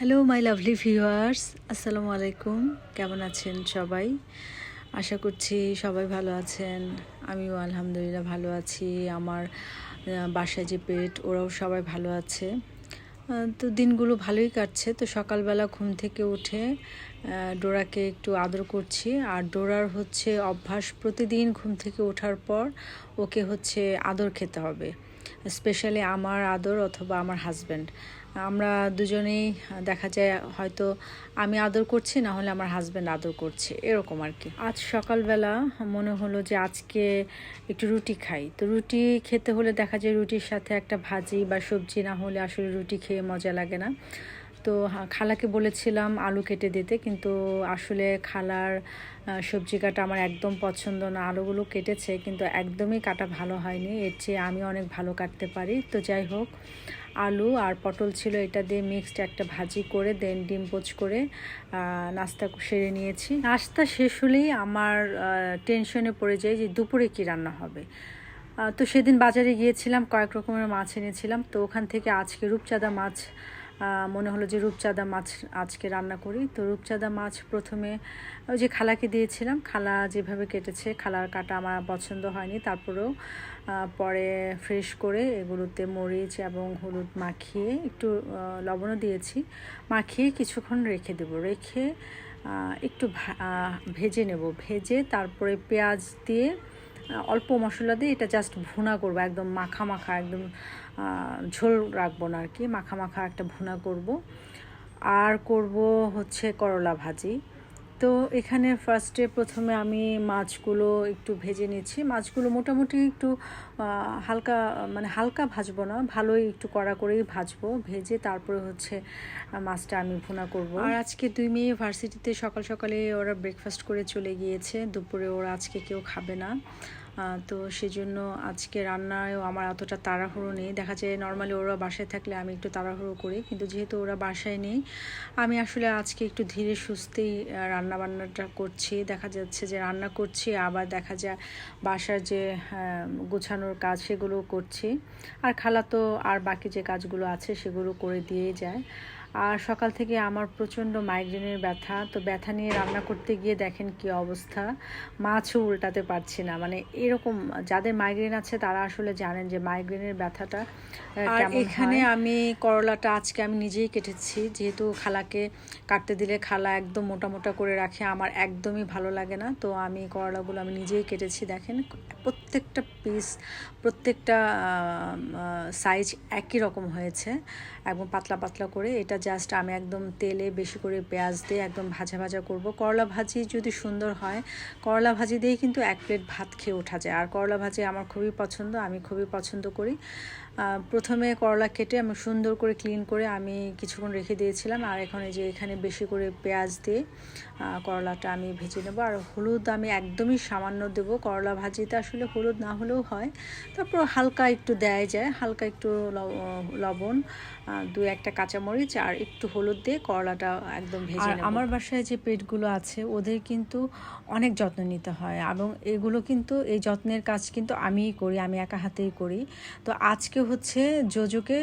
Hello my lovely viewers আসসালামু আলাইকুম কেমন আছেন সবাই? আশা করছি সবাই ভালো আছেন। আমিও আলহামদুলিল্লাহ ভালো আছি। আমার বাসায় যে পেট, ওরাও সবাই ভালো আছে। তো দিনগুলো ভালোই কাটছে। তো সকালবেলা ঘুম থেকে উঠে ডোরাকে একটু আদর করছি। আর ডোরার হচ্ছে অভ্যাস, প্রতিদিন ঘুম থেকে ওঠার পর ওকে হচ্ছে আদর খেতে হবে। স্পেশালি আমার আদর অথবা আমার হাজব্যান্ড আমরা দুজনেই দেখা যায় হয়তো আমি আদর করছি, না হলে আমার হাজব্যান্ড আদর করছে, এরকম আর কি। আজ সকালবেলা মনে হলো যে আজকে একটু রুটি খাই। তো রুটি খেতে হলে দেখা যায় রুটির সাথে একটা ভাজি বা সবজি না হলে আসলে রুটি খেয়ে মজা লাগে না। তো খালাকে বলেছিলাম আলু কেটে দিতে, কিন্তু আসলে খালার সবজি কাটা আমার একদম পছন্দ না। আলুগুলো কেটেছে, কিন্তু একদমই কাটা ভালো হয়নি। এর চেয়ে আমি অনেক ভালো কাটতে পারি। তো যাই হোক, আলু আর পটল ছিল এটা দিয়ে মিক্সড একটা ভাজি করে দেন ডিম পোচ করে নাস্তা সেরে নিয়েছি। নাস্তা শেষ হলেই আমার টেনশনে পড়ে যায় যে দুপুরে কি রান্না হবে। তো সেদিন বাজারে গিয়েছিলাম, কয়েক রকমের মাছ এনেছিলাম। তো ওখান থেকে আজকে রূপচাঁদা মাছ মনে হলো যে রূপচাঁদা মাছ আজকে রান্না করি। তো রূপচাঁদা মাছ প্রথমে ওই যে খালাকে দিয়েছিলাম। খালা যেভাবে কেটেছে, খালার কাটা আমার পছন্দ হয়নি। তারপরেও পরে ফ্রেশ করে এগুলোতে মরিচ এবং হলুদ মাখিয়ে একটু লবণও দিয়েছি। মাখিয়ে কিছুক্ষণ রেখে দেবো। রেখে একটু ভেজে নেব। ভেজে তারপরে পেঁয়াজ দিয়ে অল্প মশলা দিয়ে এটা জাস্ট ভুনা করব, একদম মাখা মাখা, একদম ঝোল রাখব না আর কি মাখা মাখা একটা ভুনা করব। আর করব হচ্ছে করলা ভাজি। তো এখানে ফার্স্টে প্রথমে আমি মাছগুলো একটু ভেজে নিচ্ছি। মাছগুলো মোটামুটি একটু হালকা মানে হালকা ভাজবো না, ভালোই একটু কড়া করেই ভাজবো, ভেজে তারপরে হচ্ছে মাছটা আমি ভুনা করব। আর আজকে দুই মেয়ে ভার্সিটিতে সকাল সকালে ওরা ব্রেকফাস্ট করে চলে গিয়েছে, দুপুরে ওরা আজকে কেউ খাবে না। তো সেজন্য আজকে রান্নায়ও আমার অতটা তাড়াহুড়ো নেই। দেখা যায় নর্মালি ওরা বাসায় থাকলে আমি একটু তাড়াহুড়ো করি কিন্তু যেহেতু ওরা বাসায় নেই আমি আসলে আজকে একটু ধীরে সুস্থেই আহ, রান্না বান্নাটা করছি। দেখা যাচ্ছে যে রান্না করছি আবার দেখা যায় বাসার যে গোছানোর কাজ সেগুলো করছি। আর খালা তো আর বাকি যে কাজগুলো আছে সেগুলো করে দিয়ে যায়। আর সকাল থেকে আমার প্রচণ্ড মাইগ্রেনের ব্যথা। তো ব্যথা নিয়ে রান্না করতে গিয়ে দেখেন কি অবস্থা। মাছও উল্টাতে পারছি না। মানে এরকম যাদের মাইগ্রেন আছে তারা আসলে জানেন যে মাইগ্রেনের ব্যথাটা আর এখানে আমি করলাটা আজকে আমি নিজেই কেটেছি। যেহেতু খালাকে কাটতে দিলে খালা একদম মোটা মোটা করে রাখে আমার একদমই ভালো লাগে না। তো আমি করলাগুলো আমি নিজেই কেটেছি। দেখেন প্রত্যেকটা পিস প্রত্যেকটা সাইজ একই রকম হয়েছে। একদম পাতলা পাতলা করে। এটা জাস্ট আমি একদম তেলে বেশি করে পেঁয়াজ দিয়ে একদম ভাজা ভাজা করব। করলা ভাজি যদি সুন্দর হয়, করলা ভাজি দিয়েই কিন্তু এক প্লেট ভাত খেয়ে ওঠা যায়। আর করলা ভাজি আমার খুবই পছন্দ, আমি খুবই পছন্দ করি। প্রথমে করলা কেটে আমি সুন্দর করে ক্লিন করে আমি কিছুক্ষণ রেখে দিয়েছিলাম। আর এখন এই যে এখানে বেশি করে পেঁয়াজ দিয়ে করলাটা আমি ভেজে নেব। আর হলুদ আমি একদমই সামান্য দেবো। করলা ভাজিতে আসলে হলুদ না হলেও হয়। তারপর হালকা একটু দেয় যায়। হালকা একটু লবণ দু একটা কাঁচামরিচ আর একটু হলুদ দিয়ে করলাটা একদম ভেজে নেব। আমার বাসায় যে পেটগুলো আছে ওদের কিন্তু অনেক যত্ন নিতে হয়। এবং এগুলো কিন্তু এই যত্নের কাজ কিন্তু আমিই করি আমি একা হাতেই করি। তো আজকে হচ্ছে জোজোকে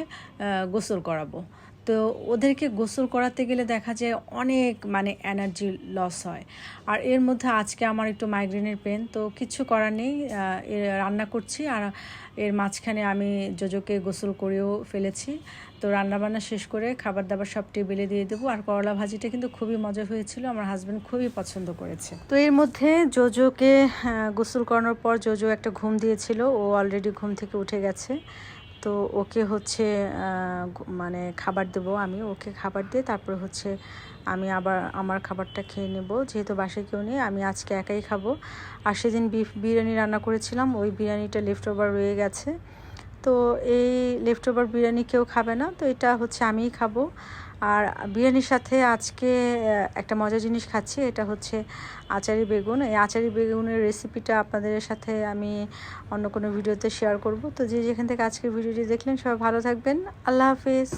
গোসল করাবো। তো ওদেরকে গোসল করাতে গেলে দেখা যায় অনেক মানে এনার্জি লস হয়। আর এর মধ্যে আজকে আমার একটু মাইগ্রেনের পেন তো কিছু করার নেই রান্না করছি আর এর মাঝখানে আমি জোজোকে গোসল করেও ফেলেছি। তো রান্নাবান্না শেষ করে খাবার দাবার সব টেবিলে দিয়ে দেবো। আর করলা ভাজিটা কিন্তু খুবই মজা হয়েছিল, আমার হাজব্যান্ড খুবই পছন্দ করেছে। তো এর মধ্যে জোজোকে গোসল করানোর পর জোজো একটা ঘুম দিয়েছিল, ও অলরেডি ঘুম থেকে উঠে গেছে। তো ওকে হচ্ছে মানে খাবার দেবো আমি। ওকে খাবার দিয়ে তারপরে হচ্ছে আমি আবার আমার খাবারটা খেয়ে নেব। যেহেতু বাসায় কেউ নেই, আমি আজকে একাই খাব। আর সেদিন বিফ, বিরিয়ানি রান্না করেছিলাম। ওই বিরিয়ানিটা লেফট ওভার রয়ে গেছে। তো এই লেফট ওভার বিরিয়ানি কেউ খাবে না, তো এটা হচ্ছে আমিই খাব। আর বিরিয়ানির সাথে আজকে একটা মজার জিনিস খাচ্ছি, এটা হচ্ছে আচারি বেগুন। এই আচারি বেগুনের রেসিপিটা আপনাদের সাথে আমি অন্য কোনো ভিডিওতে শেয়ার করব। তো যে যেখান থেকে আজকের ভিডিওটি দেখলেন, সবাই ভালো থাকবেন। আল্লাহ হাফিজ।